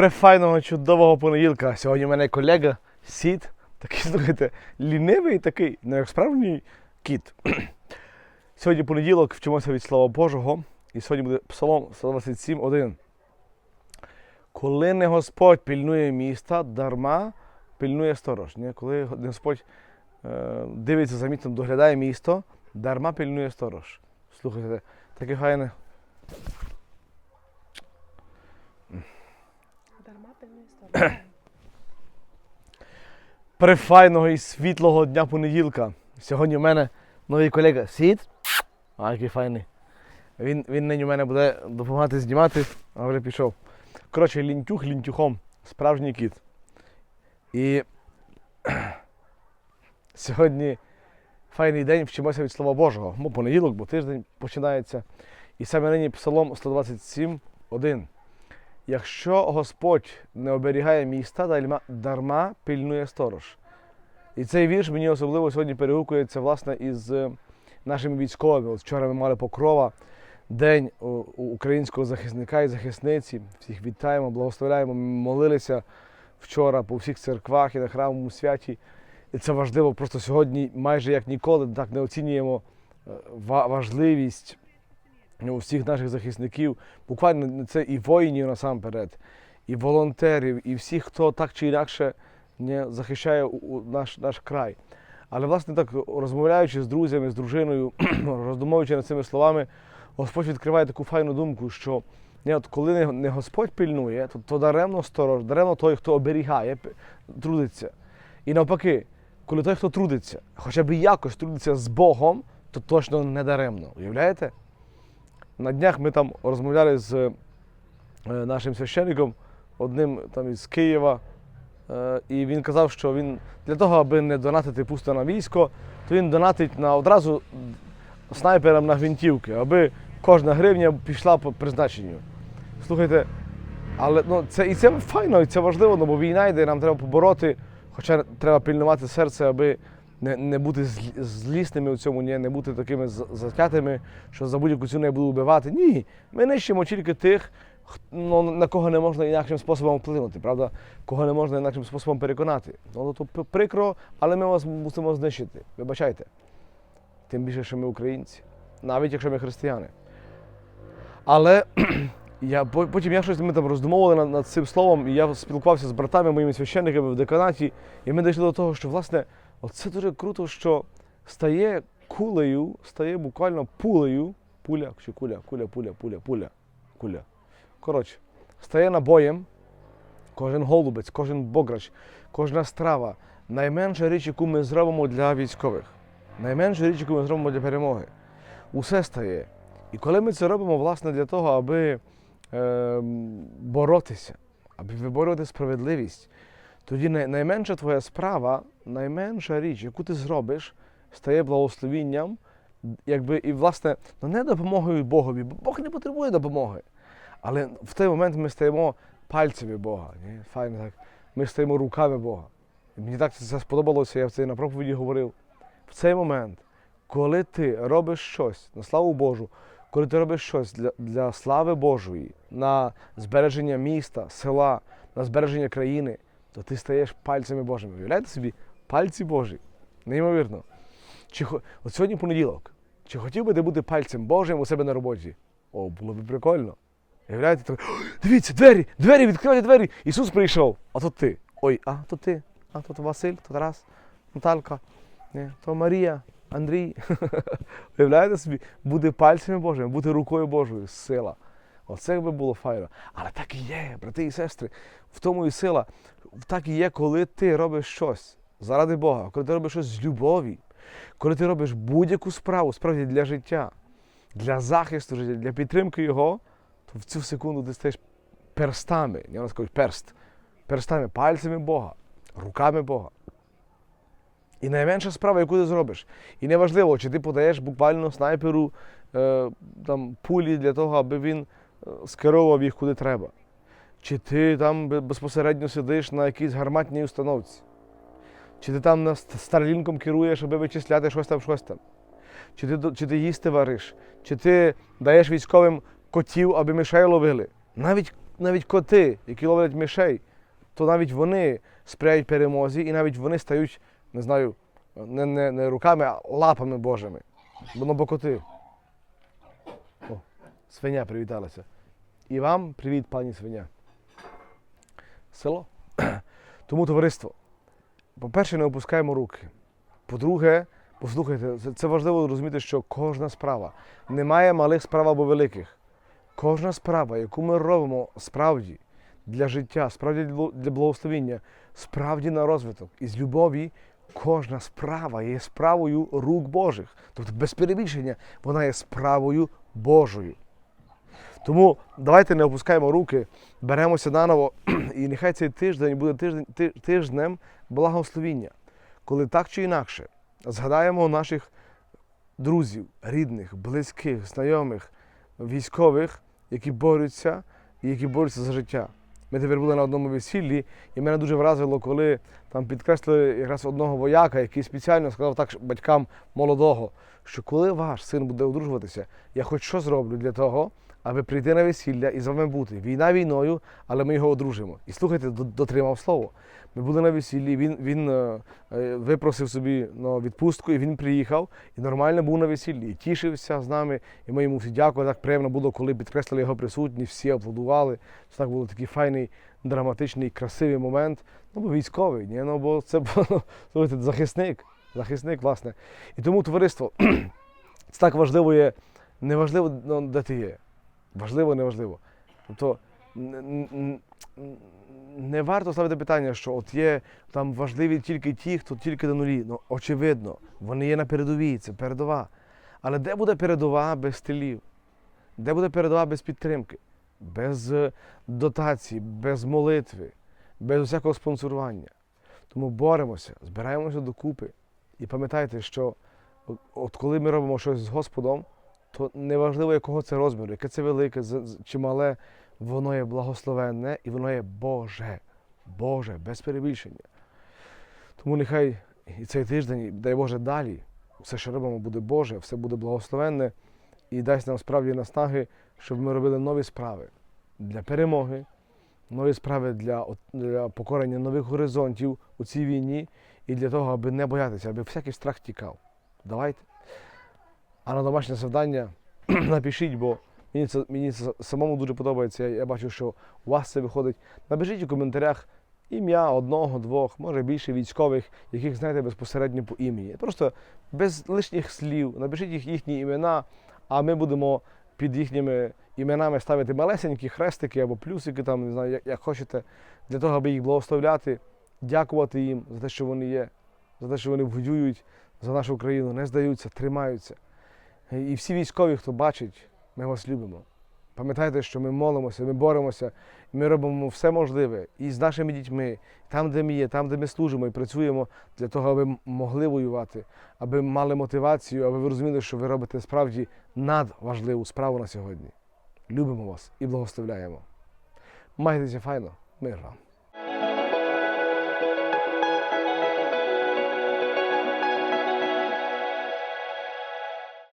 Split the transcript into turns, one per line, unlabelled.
Префайного чудового понеділка. Сьогодні у мене колега Сід, такий, слухайте, лінивий такий, ну як справжній кіт. Сьогодні понеділок вчимося від Слова Божого, і сьогодні буде Псалом 127.1. Коли не Господь пільнує міста, дарма пільнує сторож. Ні? Коли не Господь е, дивиться за містом, доглядає місто, дарма пільнує сторож. Слухайте, таке файне. префайного і світлого дня понеділка. Сьогодні у мене новий колега Сід. А, який файний. Він, він нині у мене буде допомагати знімати, а вже пішов. Коротше, лінтюх лінтюхом. Справжній кіт. І сьогодні файний день вчимося від Слова Божого. Ну, понеділок, бо тиждень починається. І саме нині Псалом 127, 1. Якщо Господь не оберігає міста, дарма- пильнує сторож. І цей вірш мені особливо сьогодні перегукується власне із е, нашими військовими. От вчора ми мали покрова, день у українського захисника і захисниці. Всіх вітаємо, благословляємо. Ми молилися вчора по всіх церквах і на храмовому святі. І це важливо. Просто сьогодні, майже як ніколи, так не оцінюємо е, важливість у всіх наших захисників. Буквально це і воїнів насамперед, і волонтерів, і всіх, хто так чи інакше не захищає наш, наш край. Але, власне, так розмовляючи з друзями, з дружиною, роздумовуючи над цими словами, Господь відкриває таку файну думку, що ні, от коли не, не Господь пильнує, то, то даремно сторож, даремно той, хто оберігає, трудиться. І навпаки, коли той, хто трудиться, хоча б якось трудиться з Богом, то точно не даремно. Уявляєте? На днях ми там розмовляли з е, нашим священником, одним там із Києва, е, і він казав, що він для того, аби не донатити пусто на військо, то він донатить на одразу снайперам на гвинтівки, аби кожна гривня пішла по призначенню. Слухайте, але ну, це і це файно, і це важливо, ну, бо війна йде, нам треба побороти, хоча треба пильнувати серце, аби не, не бути злі- злісними у цьому, ні, не бути такими затятими, що за будь-яку ціну я буду вбивати. Ні, ми нищимо тільки тих, ну, на кого не можна інакшим способом вплинути, правда? Кого не можна інакшим способом переконати. Ну, то прикро, але ми вас мусимо знищити. Вибачайте. Тим більше, що ми українці, навіть якщо ми християни. Але я, потім я щось ми там роздумовували над, над цим словом, і я спілкувався з братами, моїми священниками в деканаті, і ми дійшли до того, що власне оце дуже круто, що стає кулею, стає буквально пулею, пуля чи куля, куля, пуля, пуля, пуля, куля. Коротше, стає набоєм кожен голубець, кожен бограч, кожна страва, найменша річ, яку ми зробимо для військових, найменша річ, яку ми зробимо для перемоги. Усе стає. І коли ми це робимо, власне, для того, аби е, боротися, аби виборювати справедливість, тоді най- найменша твоя справа, найменша річ, яку ти зробиш, стає благословінням, якби і власне ну, не допомогою Богові, бо Бог не потребує допомоги. Але в той момент ми стаємо пальцями Бога. Ні? Файно так. Ми стаємо руками Бога. Мені так це сподобалося, я в це на проповіді говорив. В цей момент, коли ти робиш щось на славу Божу, коли ти робиш щось для, для слави Божої, на збереження міста, села, на збереження країни, то ти стаєш пальцями Божими. Уявляєте собі? Пальці Божі. Неймовірно. Чи, от сьогодні понеділок. Чи хотів би ти бути пальцем Божим у себе на роботі? О, було б прикольно. Уявляєте, так, дивіться, двері, двері, відкривайте двері. Ісус прийшов. А то ти. Ой, а то ти, а то, Василь, то Тарас, Наталка, ні, то Марія, Андрій. Уявляєте собі, бути пальцями Божими, бути рукою Божою, сила. Оце би було файно. Але так і є, брати і сестри. В тому і сила. Так і є, коли ти робиш щось заради Бога, коли ти робиш щось з любові, коли ти робиш будь-яку справу, справді для життя, для захисту життя, для підтримки Його, то в цю секунду ти стаєш перстами, я вас кажу, перст, перстами, пальцями Бога, руками Бога. І найменша справа, яку ти зробиш. І неважливо, чи ти подаєш буквально снайперу е, там, пулі для того, аби він скеровував їх куди треба. Чи ти там безпосередньо сидиш на якійсь гарматній установці. Чи ти там на старлінком керуєш, аби вичисляти щось там, щось там. Чи ти, чи ти їсти вариш, чи ти даєш військовим котів, аби мишей ловили. Навіть навіть коти, які ловлять мишей, то навіть вони сприяють перемозі, і навіть вони стають, не знаю, не, не, не руками, а лапами Божими. Бо ну, бо коти. Свиня привіталася. І вам привіт, пані свиня. Село. Тому товариство. По-перше, не опускаємо руки. По-друге, послухайте, це, важливо розуміти, що кожна справа немає малих справ або великих. Кожна справа, яку ми робимо справді для життя, справді для благословіння, справді на розвиток із любові, кожна справа є справою рук Божих. Тобто, без перебільшення, вона є справою Божою. Тому давайте не опускаємо руки, беремося наново, і нехай цей тиждень буде тиждень, тижнем благословіння, коли так чи інакше згадаємо наших друзів, рідних, близьких, знайомих, військових, які борються і які борються за життя. Ми тепер були на одному весіллі, і мене дуже вразило, коли там підкреслили якраз одного вояка, який спеціально сказав так батькам молодого, що коли ваш син буде одружуватися, я хоч що зроблю для того, аби прийти на весілля і з вами бути. Війна війною, але ми його одружимо. І слухайте, дотримав слово. Ми були на весіллі, він, він е, е, випросив собі ну, відпустку, і він приїхав і нормально був на весіллі. І тішився з нами. І ми йому всі дякували. Так приємно було, коли підкреслили його присутність, всі аплодували. Це так було такий файний, драматичний, красивий момент. Ну, бо військовий, ні? Ну, бо це слухайте, захисник. Захисник, власне. І тому товариство, це так важливо є, неважливо, ну, де ти є. Важливо, неважливо. Тобто не варто ставити питання, що от є там важливі тільки ті, хто тільки на нулі. Ну, очевидно, вони є на передовій, це передова. Але де буде передова без стилів? Де буде передова без підтримки, без е, дотації, без молитви, без усякого спонсорування? Тому боремося, збираємося докупи. І пам'ятайте, що от- коли ми робимо щось з Господом, то неважливо, якого це розміру, яке це велике чи мале, воно є благословенне і воно є Боже. Боже, без перебільшення. Тому нехай і цей тиждень, дай Боже, далі все, що робимо, буде Боже, все буде благословенне і дасть нам справді наснаги, щоб ми робили нові справи для перемоги, нові справи для, для покорення нових горизонтів у цій війні і для того, аби не боятися, аби всякий страх тікав. Давайте. А на домашнє завдання напишіть, бо мені це, мені це самому дуже подобається. Я, я бачу, що у вас це виходить. Напишіть у коментарях ім'я одного, двох, може більше військових, яких знаєте безпосередньо по імені. Просто без лишніх слів. Напишіть їх їхні імена, а ми будемо під їхніми іменами ставити малесенькі хрестики або плюсики, там, не знаю, як, як хочете, для того, аби їх благословляти, дякувати їм за те, що вони є, за те, що вони воюють за нашу країну, не здаються, тримаються. І всі військові, хто бачить, ми вас любимо. Пам'ятайте, що ми молимося, ми боремося, ми робимо все можливе і з нашими дітьми, там, де ми є, там, де ми служимо і працюємо для того, аби могли воювати, аби мали мотивацію, аби ви розуміли, що ви робите справді надважливу справу на сьогодні. Любимо вас і благословляємо. Майтеся файно, мир вам.